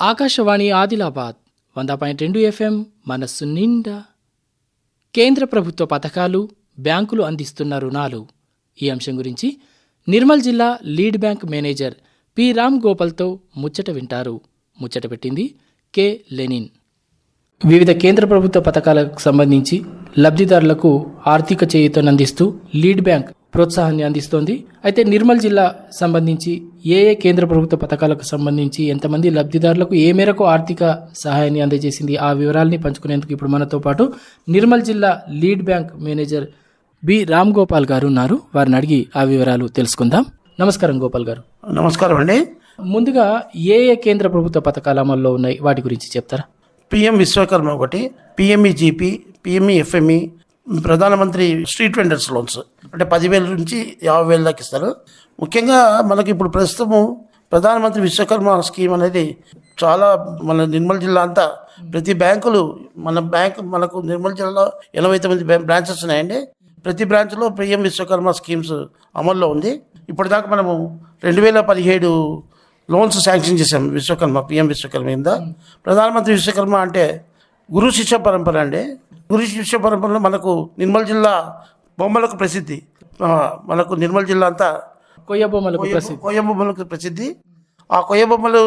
ఆకాశవాణి ఆదిలాబాద్ వంద పాయింట్ రెండు ఎఫ్ఎం మనస్సు నిండా. కేంద్ర ప్రభుత్వ పథకాలు బ్యాంకులు అందిస్తున్న రుణాలు. ఈ అంశం గురించి నిర్మల్ జిల్లా lead bank manager P Ram గోపాల్తో ముచ్చట వింటారు. ముచ్చట పెట్టింది కె లెనిన్. వివిధ కేంద్ర ప్రభుత్వ పథకాలకు సంబంధించి లబ్ధిదారులకు ఆర్థిక చేయూతనందిస్తూ లీడ్ బ్యాంక్ ప్రోత్సాహాన్ని అందిస్తోంది. అయితే నిర్మల్ జిల్లా సంబంధించి ఏ ఏ కేంద్ర ప్రభుత్వ పథకాలకు సంబంధించి ఎంతమంది లబ్ధిదారులకు ఏ మేరకు ఆర్థిక సహాయాన్ని అందజేసింది ఆ వివరాల్ని పంచుకునేందుకు ఇప్పుడు మనతో పాటు నిర్మల్ జిల్లా lead bank manager B Ram Gopal గారు ఉన్నారు. వారిని అడిగి ఆ వివరాలు తెలుసుకుందాం. నమస్కారం గోపాల్ గారు. నమస్కారం అండి. ముందుగా ఏ ఏ కేంద్ర ప్రభుత్వ పథకాలు అమల్లో ఉన్నాయి? వాటి గురించి చెప్తారా? పిఎం విశ్వకర్మ ఒకటి పిఎంఈజీపీ పిఎంఈ ఎఫ్ఎంఈ ప్రధానమంత్రి స్ట్రీట్ వెండర్స్ లోన్స్ అంటే పదివేల నుంచి యాభై వేల దాకా ఇస్తారు. ముఖ్యంగా మనకి ఇప్పుడు ప్రస్తుతము ప్రధానమంత్రి విశ్వకర్మ స్కీమ్ అనేది చాలా మన నిర్మల్ జిల్లా అంతా ప్రతి బ్యాంకులు మన బ్యాంకు మనకు నిర్మల్ జిల్లాలో ఎనభై తొమ్మిది బ్రాంచెస్ ఉన్నాయండి. ప్రతి బ్రాంచ్లో పిఎం విశ్వకర్మ స్కీమ్స్ అమల్లో ఉంది. ఇప్పటిదాకా మనము రెండు వేల పదిహేడు లోన్స్ శాంక్షన్ చేశాం విశ్వకర్మ పిఎం విశ్వకర్మ కింద. ప్రధానమంత్రి విశ్వకర్మ అంటే గురు శిష్య పరంపర అండి. గురు శిష్య పరంపరలో మనకు నిర్మల్ జిల్లా బొమ్మలకు ప్రసిద్ధి. మనకు నిర్మల్ జిల్లా అంతా కొయ్య బొమ్మలకు ప్రసిద్ధి. కొయ్య బొమ్మలకు ప్రసిద్ధి. ఆ కొయ్య బొమ్మలు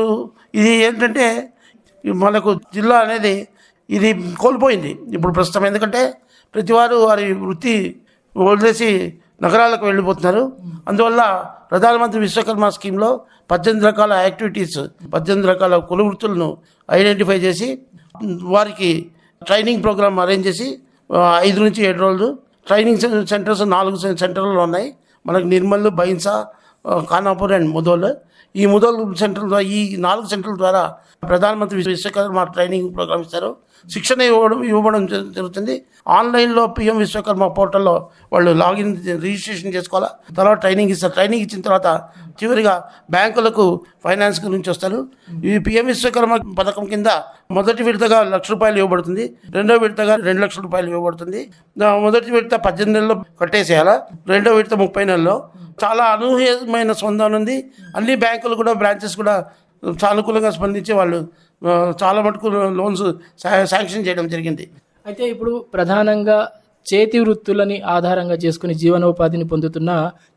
ఇది ఏంటంటే మనకు జిల్లా అనేది ఇది కోల్పోయింది ఇప్పుడు ప్రస్తుతం. ఎందుకంటే ప్రతివారు వారి వృత్తి వదిలేసి నగరాలకు వెళ్ళిపోతున్నారు. అందువల్ల ప్రధానమంత్రి విశ్వకర్మ స్కీమ్లో పద్దెనిమిది రకాల యాక్టివిటీస్ పద్దెనిమిది రకాల కుల వృత్తులను ఐడెంటిఫై చేసి వారికి ట్రైనింగ్ ప్రోగ్రామ్ అరేంజ్ చేసి ఐదు నుంచి ఏడు రోజులు ట్రైనింగ్ సెంటర్స్ నాలుగు సెంటర్లు ఉన్నాయి. మనకు నిర్మల్ బైన్సా ఖానాపూర్ అండ్ ముదోల్. ఈ ముదోల్ సెంటర్ ద్వారా ఈ నాలుగు సెంటర్ల ద్వారా ప్రధానమంత్రి విశ్వకర్మ ట్రైనింగ్ ప్రోగ్రామ్ ఇస్తారు. శిక్షణ ఇవ్వడం ఇవ్వడం జ- జరుగుతుంది. ఆన్లైన్లో పిఎం విశ్వకర్మ పోర్టల్లో వాళ్ళు లాగిన్ రిజిస్ట్రేషన్ చేసుకోవాలా? తర్వాత ట్రైనింగ్ ఇస్తారు. ట్రైనింగ్ ఇచ్చిన తర్వాత చివరిగా బ్యాంకులకు ఫైనాన్స్ గురించి వస్తారు. ఈ పిఎం విశ్వకర్మ పథకం కింద మొదటి విడతగా లక్ష రూపాయలు ఇవ్వబడుతుంది. రెండో విడతగా రెండు లక్షల రూపాయలు ఇవ్వబడుతుంది. మొదటి విడత పద్దెనిమిది నెలల్లో కట్టేసేయాలా? రెండో విడత ముప్పై నెలల్లో. చాలా అనూహ్యమైన స్పందన ఉంది. అన్ని బ్యాంకులు కూడా బ్రాంచెస్ కూడా సానుకూలంగా స్పందించి వాళ్ళు చాలా మటుకు లోన్స్ శాంక్షన్ చేయడం జరిగింది. అయితే ఇప్పుడు ప్రధానంగా చేతి వృత్తులని ఆధారంగా చేసుకుని జీవనోపాధిని పొందుతున్న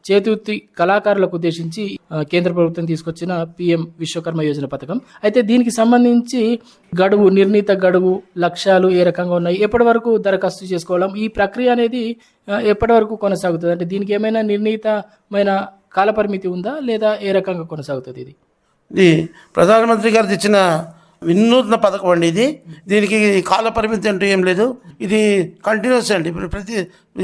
చేతి వృత్తి కళాకారులకు ఉద్దేశించి కేంద్ర ప్రభుత్వం తీసుకొచ్చిన పిఎం విశ్వకర్మ యోజన పథకం. అయితే దీనికి సంబంధించి గడువు నిర్ణీత గడువు లక్ష్యాలు ఏ రకంగా ఉన్నాయి? ఎప్పటి వరకు దరఖాస్తు చేసుకోవడం ఈ ప్రక్రియ అనేది ఎప్పటి వరకు కొనసాగుతుంది? అంటే దీనికి ఏమైనా నిర్ణీతమైన కాలపరిమితి ఉందా? లేదా ఏ రకంగా కొనసాగుతుంది ఇది? ఇది ప్రధానమంత్రి గారు తెచ్చిన వినూత్న పథకం అండి ఇది. దీనికి కాల పరిమితి అంటూ ఏం లేదు. ఇది కంటిన్యూస్ అండి. ప్రతి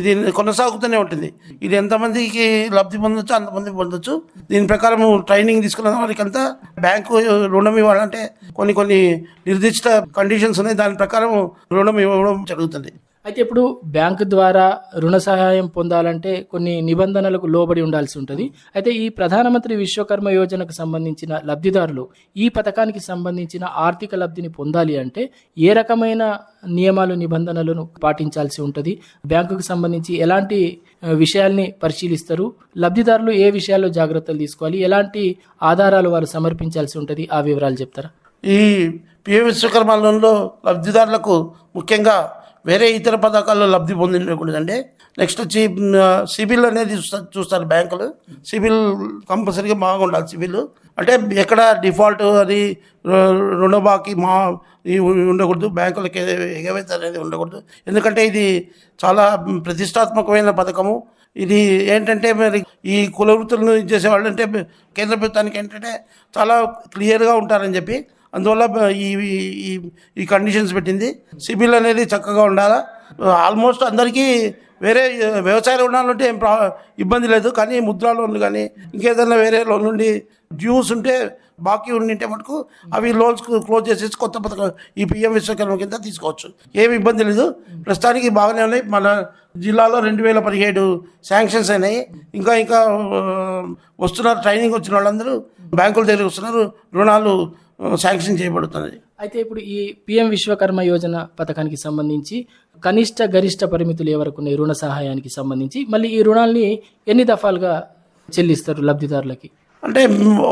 ఇది కొనసాగుతూనే ఉంటుంది. ఇది ఎంతమందికి లబ్ధి పొందొచ్చు అంతమంది పొందొచ్చు. దీని ప్రకారం ట్రైనింగ్ తీసుకున్న వారికి అంతా బ్యాంకు రుణం ఇవ్వాలంటే కొన్ని కొన్ని నిర్దిష్ట కండిషన్స్ ఉన్నాయి. దాని ప్రకారం రుణం ఇవ్వడం జరుగుతుంది. అయితే ఇప్పుడు బ్యాంకు ద్వారా రుణ సహాయం పొందాలంటే కొన్ని నిబంధనలకు లోబడి ఉండాల్సి ఉంటుంది. అయితే ఈ ప్రధానమంత్రి విశ్వకర్మ యోజనకు సంబంధించిన లబ్ధిదారులు ఈ పథకానికి సంబంధించిన ఆర్థిక లబ్ధిని పొందాలి అంటే ఏ రకమైన నియమాలు నిబంధనలను పాటించాల్సి ఉంటుంది? బ్యాంకుకు సంబంధించి ఎలాంటి విషయాల్ని పరిశీలిస్తారు? లబ్ధిదారులు ఏ విషయాల్లో జాగ్రత్తలు తీసుకోవాలి? ఎలాంటి ఆధారాలు వారు సమర్పించాల్సి ఉంటుంది? ఆ వివరాలు చెప్తారా? ఈ పిఎం విశ్వకర్మ లోన్లో లబ్ధిదారులకు ముఖ్యంగా వేరే ఇతర పథకాల్లో లబ్ధి పొందకూడదండి నెక్స్ట్ వచ్చి సివిల్ సిబిల్ అనేది చూస్తారు చూస్తారు బ్యాంకులు. సిబిల్ కంపల్సరీగా బాగుండాలి సిబిల్. అంటే ఎక్కడ డిఫాల్ట్ అది రుణబాకి మా ఉండకూడదు. బ్యాంకులకి ఎగవేత అనేది ఉండకూడదు. ఎందుకంటే ఇది చాలా ప్రతిష్టాత్మకమైన పథకము. ఇది ఏంటంటే మరి ఈ కుల వృత్తులను చేసేవాళ్ళు అంటే కేంద్ర ప్రభుత్వానికి ఏంటంటే చాలా క్లియర్గా ఉంటారని చెప్పి అందువల్ల ఈ ఈ- ఈ కండిషన్స్ పెట్టింది. సిబిల్ అనేది చక్కగా ఉండాలా? ఆల్మోస్ట్ అందరికీ వేరే వ్యవసాయ రుణాలు ఉంటే ఏం ప్రా ఇబ్బంది లేదు. కానీ ముద్రా లోన్లు కానీ ఇంకేదైనా వేరే లోన్ నుండి డ్యూస్ ఉంటే బాకీ ఉండింటే మటుకు అవి లోన్స్ క్లోజ్ చేసేసి కొత్త పథకం ఈ పిఎం విశ్వకర్మ కింద తీసుకోవచ్చు. ఏమి ఇబ్బంది లేదు. ప్రస్తుతానికి బాగానే ఉన్నాయి. మన జిల్లాలో రెండు వేల పదిహేడు శాంక్షన్స్ అయినాయి. ఇంకా ఇంకా వస్తున్నారు. ట్రైనింగ్ వచ్చిన వాళ్ళందరూ బ్యాంకుల దగ్గర వస్తున్నారు. రుణాలు శాంక్షన్ చేయబడుతున్నది. అయితే ఇప్పుడు ఈ పిఎం విశ్వకర్మ యోజన పథకానికి సంబంధించి కనిష్ట గరిష్ట పరిమితులు ఏ వరకు ఉన్నాయి? రుణ సహాయానికి సంబంధించి. మళ్ళీ ఈ రుణాల్ని ఎన్ని దఫాలుగా చెల్లిస్తారు లబ్ధిదారులకి? అంటే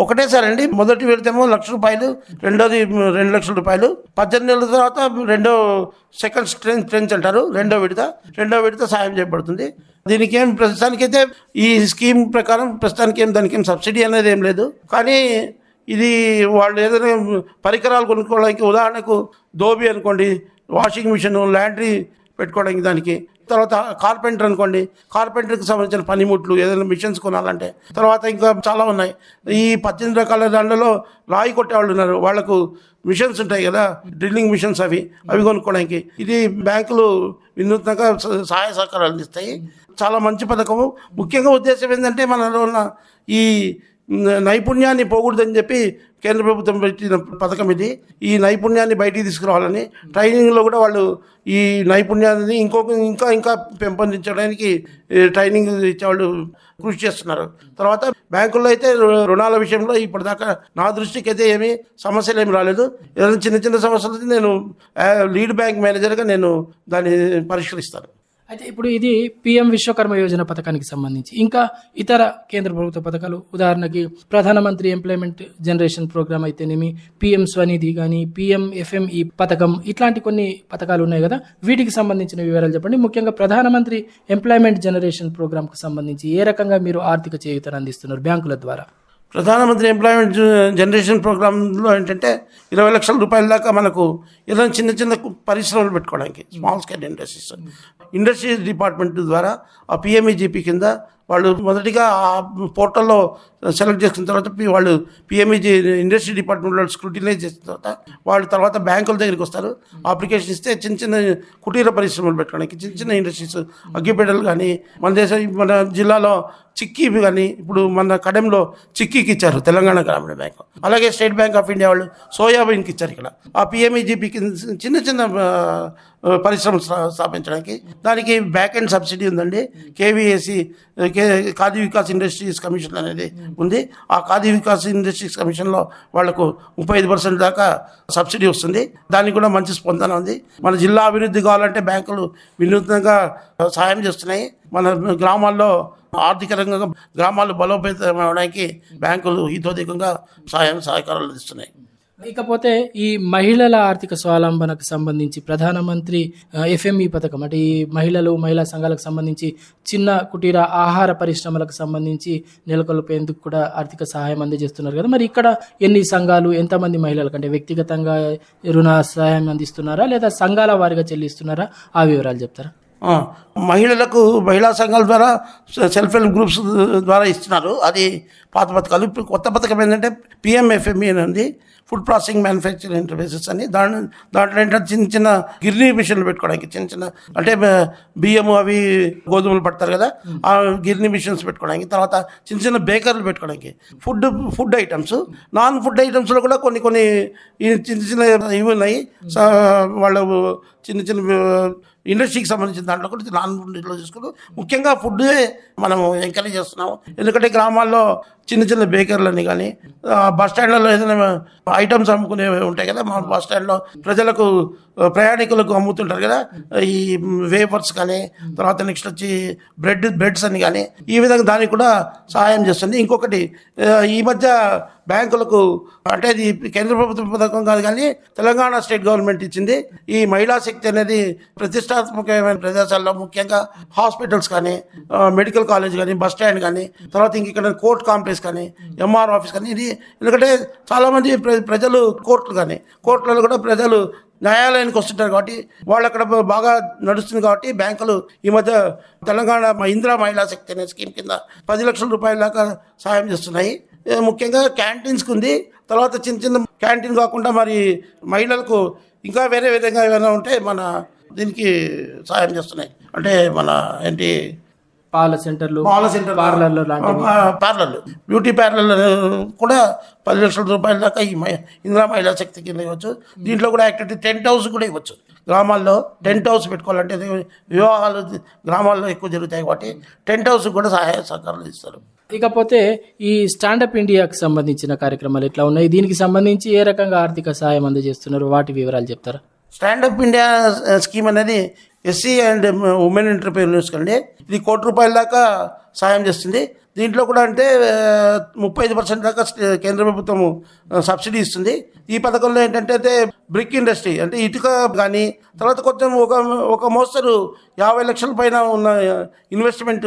ఒకటేసారి అండి మొదటి విడతేమో లక్ష రూపాయలు రెండోది రెండు లక్షల రూపాయలు పద్దెనిమిది నెలల తర్వాత రెండో సెకండ్ స్ట్రెంత్ ట్రెంచ్ అంటారు రెండో విడత రెండో విడత సాయం చేయబడుతుంది. దీనికి ఏం ప్రస్తుతానికైతే ఈ స్కీమ్ ప్రకారం ప్రస్తుతానికి ఏం దానికి ఏం సబ్సిడీ అనేది ఏం లేదు. కానీ ఇది వాళ్ళు ఏదైనా పరికరాలు కొనుక్కోవడానికి ఉదాహరణకు దోబి అనుకోండి వాషింగ్ మిషన్ లాండ్రీ పెట్టుకోవడానికి దానికి తర్వాత కార్పెంటర్ అనుకోండి కార్పెంటర్కి సంబంధించిన పనిముట్లు ఏదైనా మిషన్స్ కొనాలంటే తర్వాత ఇంకా చాలా ఉన్నాయి. ఈ పద్దెనిమిది రకాల దాంట్లో రాయి కొట్టేవాళ్ళు ఉన్నారు. వాళ్ళకు మిషన్స్ ఉంటాయి కదా డ్రిల్లింగ్ మిషన్స్ అవి అవి కొనుక్కోవడానికి. ఇది బ్యాంకులు వినూత్నంగా సహాయ సహకారాలు అందిస్తాయి. చాలా మంచి పథకము. ముఖ్యంగా ఉద్దేశం ఏంటంటే మనలో ఉన్న ఈ నైపుణ్యాన్ని పోకూడదని చెప్పి కేంద్ర ప్రభుత్వం పెట్టిన పథకం ఇది. ఈ నైపుణ్యాన్ని బయటికి తీసుకురావాలని ట్రైనింగ్లో కూడా వాళ్ళు ఈ నైపుణ్యాన్ని ఇంకొక ఇంకా ఇంకా పెంపొందించడానికి ట్రైనింగ్ ఇచ్చేవాళ్ళు కృషి చేస్తున్నారు. తర్వాత బ్యాంకుల్లో అయితే రుణాల విషయంలో ఇప్పటిదాకా నా దృష్టికి అయితే ఏమీ సమస్యలు ఏమి రాలేదు. ఏదైనా చిన్న చిన్న సమస్యలు అయితే నేను లీడ్ బ్యాంక్ మేనేజర్గా నేను దాన్ని పరిష్కరిస్తాను. అయితే ఇప్పుడు ఇది పిఎం విశ్వకర్మ యోజన పథకానికి సంబంధించి. ఇంకా ఇతర కేంద్ర ప్రభుత్వ పథకాలు ఉదాహరణకి ప్రధానమంత్రి ఎంప్లాయ్మెంట్ జనరేషన్ ప్రోగ్రామ్ అయితేనేమి పిఎం స్వనిధి కానీ పిఎం ఎఫ్ఎంఈ పథకం ఇట్లాంటి కొన్ని పథకాలు ఉన్నాయి కదా వీటికి సంబంధించిన వివరాలు చెప్పండి. ముఖ్యంగా ప్రధానమంత్రి ఎంప్లాయ్మెంట్ జనరేషన్ ప్రోగ్రామ్కి సంబంధించి ఏ రకంగా మీరు ఆర్థిక చేయూతను అందిస్తున్నారు బ్యాంకుల ద్వారా? ప్రధానమంత్రి ఎంప్లాయ్మెంట్ జనరేషన్ ప్రోగ్రాంలో ఏంటంటే ఇరవై లక్షల రూపాయల దాకా మనకు ఏదైనా చిన్న చిన్న పరిశ్రమలు పెట్టుకోవడానికి small scale industries. Industry department ద్వారా ఆ పిఎంఈజీపీ కింద వాళ్ళు మొదటిగా ఆ పోర్టల్లో సెలెక్ట్ చేసుకున్న తర్వాత వాళ్ళు పిఎంఈజీ ఇండస్ట్రీ డిపార్ట్మెంట్ వాళ్ళు స్క్రూటినైజ్ చేసిన తర్వాత వాళ్ళు తర్వాత బ్యాంకుల దగ్గరికి వస్తారు. అప్లికేషన్ ఇస్తే చిన్న చిన్న కుటీర పరిశ్రమలు పెట్టుకోవడానికి చిన్న చిన్న ఇండస్ట్రీస్ అగ్గిపేటలు కానీ మన దేశం మన జిల్లాలో చిక్కీ కానీ ఇప్పుడు మన కడెంలో చిక్కీకి ఇచ్చారు తెలంగాణ గ్రామీణ బ్యాంక్. అలాగే స్టేట్ బ్యాంక్ ఆఫ్ ఇండియా వాళ్ళు సోయాబీన్కి ఇచ్చారు ఇక్కడ. ఆ పిఎంఈజీపీ చిన్న చిన్న పరిశ్రమ స్థా- స్థాపించడానికి. దానికి బ్యాక్ ఎండ్ సబ్సిడీ ఉందండి. కేవీఏసీ కే ఖాదీ వికాస్ ఇండస్ట్రీస్ కమిషన్ అనేది ఉంది. ఆ ఖాదీ వికాస్ ఇండస్ట్రీస్ కమిషన్లో వాళ్ళకు ముప్పై ఐదు పర్సెంట్ దాకా సబ్సిడీ వస్తుంది. దానికి కూడా మంచి స్పందన ఉంది. మన జిల్లా అభివృద్ధి కావాలంటే బ్యాంకులు వినూత్నంగా సహాయం చేస్తున్నాయి. మన గ్రామాల్లో ఆర్థిక రంగంగా గ్రామాలు బలోపేతం అవడానికి బ్యాంకులు హితోధికంగా సహాయం సహకారాలు అందిస్తున్నాయి. ఇకపోతే ఈ మహిళల ఆర్థిక స్వావలంబనకు సంబంధించి ప్రధానమంత్రి ఎఫ్ఎంఈ పథకం అంటే ఈ మహిళలు మహిళా సంఘాలకు సంబంధించి చిన్న కుటీర ఆహార పరిశ్రమలకు సంబంధించి నెలకొల్పేందుకు కూడా ఆర్థిక సహాయం అందజేస్తున్నారు కదా. మరి ఇక్కడ ఎన్ని సంఘాలు ఎంతమంది మహిళలకు అంటే వ్యక్తిగతంగా రుణ సహాయం అందిస్తున్నారా లేదా సంఘాల వారిగా చెల్లిస్తున్నారా? ఆ వివరాలు చెప్తారా? మహిళలకు మహిళా సంఘాల ద్వారా సెల్ఫ్ హెల్ప్ గ్రూప్స్ ద్వారా ఇస్తున్నారు. అది పాత పథకాలు. ఇప్పుడు కొత్త పథకం ఏంటంటే పిఎంఎఫ్ఎంఈ అని ఉంది. ఫుడ్ ప్రాసెసింగ్ మ్యానుఫ్యాక్చరింగ్ ఇంటర్ఫేసెస్ అని. దాని దాంట్లో ఏంటంటే చిన్న చిన్న గిర్నీ మిషన్లు పెట్టుకోవడానికి చిన్న చిన్న అంటే బియ్యము అవి గోధుమలు పడతారు కదా. ఆ గిర్నీ మిషన్స్ పెట్టుకోవడానికి. తర్వాత చిన్న చిన్న బేకర్లు పెట్టుకోవడానికి. Food food items non food ఐటమ్స్లో కూడా కొన్ని కొన్ని చిన్న చిన్న ఇవి ఉన్నాయి. వాళ్ళు చిన్న చిన్న ఇండస్ట్రీకి సంబంధించిన దాంట్లో కూడా నాన్ ఫుడ్లో చూసుకుంటూ ముఖ్యంగా ఫుడ్ మనం ఎంకరేజ్ చేస్తున్నాము. ఎందుకంటే గ్రామాల్లో చిన్న చిన్న బేకర్లని కానీ బస్ స్టాండ్లలో ఏదైనా ఐటమ్స్ అమ్ముకునే ఉంటాయి కదా మా బస్ స్టాండ్లో ప్రజలకు ప్రయాణికులకు అమ్ముతుంటారు కదా ఈ వేఫర్స్ కానీ తర్వాత నెక్స్ట్ వచ్చి బ్రెడ్ బ్రెడ్స్ అని కానీ ఈ విధంగా దానికి కూడా సహాయం చేస్తుంది. ఇంకొకటి ఈ మధ్య బ్యాంకులకు అంటే ఇది కేంద్ర ప్రభుత్వ పథకం కాదు కానీ తెలంగాణ స్టేట్ గవర్నమెంట్ ఇచ్చింది. ఈ మహిళా శక్తి అనేది ప్రతిష్టాత్మకమైన ప్రదేశాల్లో ముఖ్యంగా హాస్పిటల్స్ కానీ మెడికల్ కాలేజ్ కానీ బస్ స్టాండ్ కానీ తర్వాత ఇంక ఇక్కడ కోర్ట్ కాంప్లెక్స్ కానీ ఎంఆర్ ఆఫీస్ కానీ ఇది ఎందుకంటే చాలామంది ప్ర- ప్రజలు కోర్టులు కానీ కోర్టులలో కూడా ప్రజలు న్యాయాలయానికి వస్తుంటారు కాబట్టి వాళ్ళు అక్కడ బాగా నడుస్తుంది కాబట్టి బ్యాంకులు ఈ మధ్య తెలంగాణ ఇందిరా మహిళా శక్తి అనే స్కీమ్ కింద పది లక్షల రూపాయల దాకా సాయం చేస్తున్నాయి. ముఖ్యంగా క్యాంటీన్స్కి ఉంది. తర్వాత చిన్న చిన్న క్యాంటీన్ కాకుండా మరి మహిళలకు ఇంకా వేరే విధంగా ఏమైనా ఉంటే మన దీనికి సాయం చేస్తున్నాయి. అంటే మన ఏంటి? పాల సెంటర్లు పాల సెంటర్ పార్లర్లు పార్లర్లు. బ్యూటీ పార్లర్లు కూడా పది లక్షల రూపాయల దాకా ఈ ఇందిరా మహిళా శక్తి కింద ఇవ్వచ్చు. దీంట్లో కూడా యాక్టివిటీ టెంట్ హౌస్ కూడా ఇవ్వచ్చు. గ్రామాల్లో టెంట్ హౌస్ పెట్టుకోవాలంటే వివాహాలు గ్రామాల్లో ఎక్కువ జరుగుతాయి కాబట్టి టెంట్ హౌస్ కూడా సహాయ సహకారాలు ఇస్తారు. ఇకపోతే ఈ స్టాండప్ ఇండియాకి సంబంధించిన కార్యక్రమాలు ఎట్లా ఉన్నాయి? దీనికి సంబంధించి ఏ రకంగా ఆర్థిక సహాయం అందజేస్తున్నారు? వాటి వివరాలు చెప్తారా? స్టాండప్ ఇండియా స్కీమ్ అనేది ఎస్సీ అండ్ ఉమెన్ ఎంటర్ప్రీనర్స్ కండి. ఇది కోటి రూపాయల దాకా సాయం చేస్తుంది. దీంట్లో కూడా అంటే ముప్పై ఐదు పర్సెంట్ దాకా కేంద్ర ప్రభుత్వం సబ్సిడీ ఇస్తుంది. ఈ పథకంలో ఏంటంటే అయితే బ్రిక్ ఇండస్ట్రీ అంటే ఇటుక కానీ తర్వాత కొంచెం ఒక ఒక మోస్తరు యాభై లక్షల పైన ఉన్న ఇన్వెస్ట్మెంట్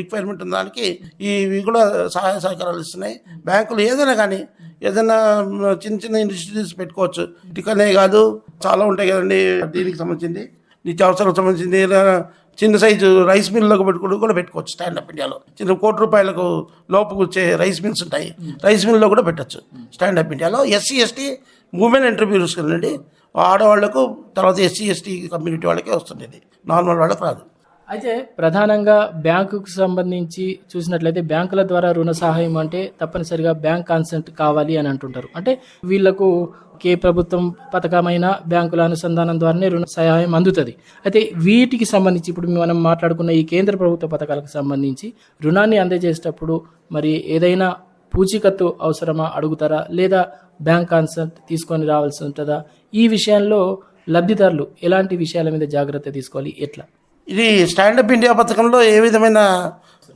రిక్వైర్మెంట్ ఉన్న దానికి ఇవి కూడా సహాయ సహకారాలు ఇస్తున్నాయి. బ్యాంకులు ఏదైనా కానీ ఏదైనా చిన్న చిన్న ఇండస్ట్రీస్ పెట్టుకోవచ్చు. ఇటుకనే కాదు చాలా ఉంటాయి కదండి దీనికి సంబంధించింది. నిత్యావసరం సంబంధించింది చిన్న సైజు రైస్ మిల్లకు పెట్టుకుని కూడా పెట్టుకోవచ్చు స్టాండప్ ఇండియాలో. చిన్న కోటి రూపాయలకు లోపు వచ్చే రైస్ మిల్స్ ఉంటాయి. రైస్ మిల్లో కూడా పెట్టచ్చు స్టాండప్ ఇండియాలో. ఎస్సీ ఎస్టీ ఉమెన్ ఇంటర్వ్యూస్ అండి ఆడవాళ్ళకు తర్వాత ఎస్సీ ఎస్టీ కమ్యూనిటీ వాళ్ళకే వస్తుంది నార్మల్ వాళ్ళకి రాదు. అయితే ప్రధానంగా బ్యాంకుకు సంబంధించి చూసినట్లయితే బ్యాంకుల ద్వారా రుణ సహాయం అంటే తప్పనిసరిగా బ్యాంక్ కాన్సెంట్ కావాలి అని అంటుంటారు. అంటే వీళ్ళకు ఏ ప్రభుత్వం పథకమైన బ్యాంకుల అనుసంధానం ద్వారానే రుణ సహాయం అందుతుంది. అయితే వీటికి సంబంధించి ఇప్పుడు మనం మాట్లాడుకున్న ఈ కేంద్ర ప్రభుత్వ పథకాలకు సంబంధించి రుణాన్ని అందజేసేటప్పుడు మరి ఏదైనా పూచీకత్తు అవసరమా అడుగుతారా? లేదా బ్యాంక్ కాన్సెంట్ తీసుకొని రావాల్సి ఉంటుందా? ఈ విషయంలో లబ్ధిదారులు ఎలాంటి విషయాల మీద జాగ్రత్త తీసుకోవాలి? ఎట్లా? ఇది స్టాండప్ ఇండియా పథకంలో ఏ విధమైన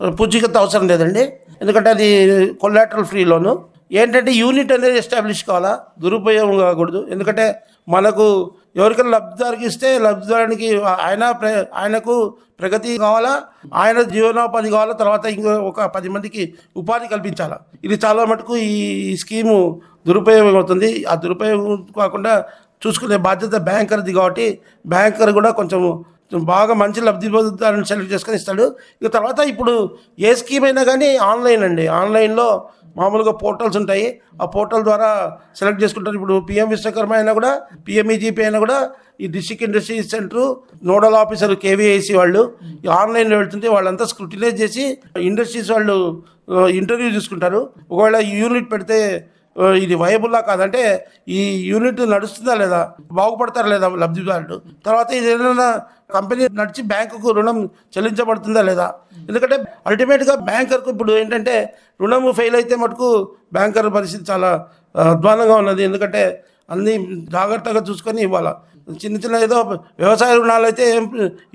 పూచీకత్తు అవసరం లేదండి. ఎందుకంటే అది కొలాటరల్ ఫ్రీ లోను. ఏంటంటే యూనిట్ అనేది ఎస్టాబ్లిష్ కావాలా? దురుపయోగం కాకూడదు. ఎందుకంటే మనకు ఎవరికైనా లబ్ధిదారికి ఇస్తే లబ్ధిదారునికి ఆయన ప్ర- ఆయనకు ప్రగతి కావాలా? ఆయన జీవనోపాధి కావాలా? తర్వాత ఇంకో ఒక పది మందికి ఉపాధి కల్పించాలా? ఇది చాలా మటుకు ఈ స్కీము దురుపయోగం అవుతుంది. ఆ దురుపయోగం కాకుండా చూసుకునే బాధ్యత బ్యాంకర్ది కాబట్టి బ్యాంకర్ కూడా కొంచెం బాగా మంచి లబ్ధి పొందుతారని సెలెక్ట్ చేసుకొని ఇస్తాడు. ఇక తర్వాత ఇప్పుడు ఏ స్కీమ్ అయినా కానీ ఆన్లైన్ అండి. ఆన్లైన్లో మామూలుగా పోర్టల్స్ ఉంటాయి. ఆ పోర్టల్ ద్వారా సెలెక్ట్ చేసుకుంటారు. ఇప్పుడు పిఎం విశ్వకర్మ అయినా కూడా పిఎంఈజీపీ అయినా కూడా ఈ district industry centre nodal officer KVIC వాళ్ళు ఆన్లైన్లో వెళ్తుంటే వాళ్ళంతా స్క్రూటినైజ్ చేసి ఇండస్ట్రీస్ వాళ్ళు ఇంటర్వ్యూ తీసుకుంటారు. ఒకవేళ యూనిట్ పెడితే ఇది వయబుల్లా కాదంటే ఈ యూనిట్ నడుస్తుందా లేదా బాగుపడతారా లేదా లబ్ధిదారుడు తర్వాత ఇది ఏదైనా కంపెనీ నడిచి బ్యాంకుకు రుణం చెల్లించబడుతుందా లేదా? ఎందుకంటే అల్టిమేట్గా బ్యాంకర్కు ఇప్పుడు ఏంటంటే రుణము ఫెయిల్ అయితే మటుకు బ్యాంకర్ పరిస్థితి చాలా ఆ, అధ్వానంగా ఉన్నది. ఎందుకంటే అన్నీ జాగ్రత్తగా చూసుకొని ఇవ్వాలి. చిన్న చిన్న ఏదో వ్యవసాయ రుణాలు అయితే ఏం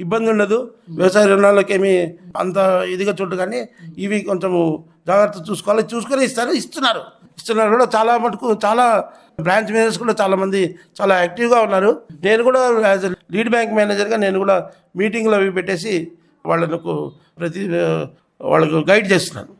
ఇబ్బంది ఉండదు. వ్యవసాయ రుణాలకి ఏమి అంత ఇదిగా చూడదు కానీ ఇవి కొంచెము జాగ్రత్త చూసుకోవాలి. చూసుకొని ఇస్తారు ఇస్తున్నారు. ఇస్తున్నారు కూడా చాలా మటుకు చాలా బ్రాంచ్ మేనేజర్స్ కూడా చాలా మంది చాలా యాక్టివ్గా ఉన్నారు. నేను కూడా యాజ్ లీడ్ బ్యాంక్ మేనేజర్గా నేను కూడా మీటింగ్లు అవి పెట్టేసి వాళ్ళకు ప్రతి వాళ్ళకు గైడ్ చేస్తున్నాను.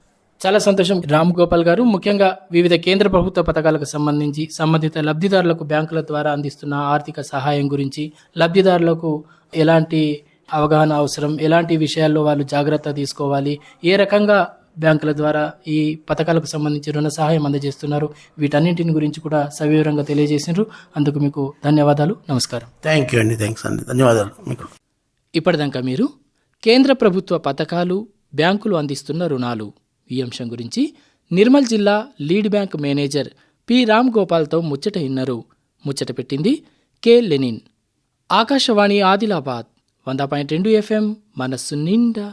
చాలా సంతోషం. రామ్ గోపాల్ గారు ముఖ్యంగా వివిధ కేంద్ర ప్రభుత్వ పథకాలకు సంబంధించి సంబంధిత లబ్ధిదారులకు బ్యాంకుల ద్వారా అందిస్తున్న ఆర్థిక సహాయం గురించి లబ్ధిదారులకు ఎలాంటి అవగాహన అవసరం ఎలాంటి విషయాల్లో వాళ్ళు జాగ్రత్త తీసుకోవాలి ఏ రకంగా బ్యాంకుల ద్వారా ఈ పథకాలకు సంబంధించి రుణ సహాయం అందజేస్తున్నారు వీటన్నింటిని గురించి కూడా సవివరంగా తెలియజేసినారు. అందుకు మీకు ధన్యవాదాలు. నమస్కారం. థ్యాంక్ యూ అండి. థ్యాంక్స్ అండి. ధన్యవాదాలు. మీకు. ఇప్పటిదాకా మీరు కేంద్ర ప్రభుత్వ పథకాలు బ్యాంకులు అందిస్తున్న రుణాలు ఈ అంశం గురించి నిర్మల్ జిల్లా lead bank manager P Ram గోపాల్తో ముచ్చట ఇన్నారు ముచ్చట పెట్టింది కె లెనిన్. ఆకాశవాణి ఆదిలాబాద్ వంద పాయింట్ రెండు ఎఫ్ఎం మనస్సు నిండా.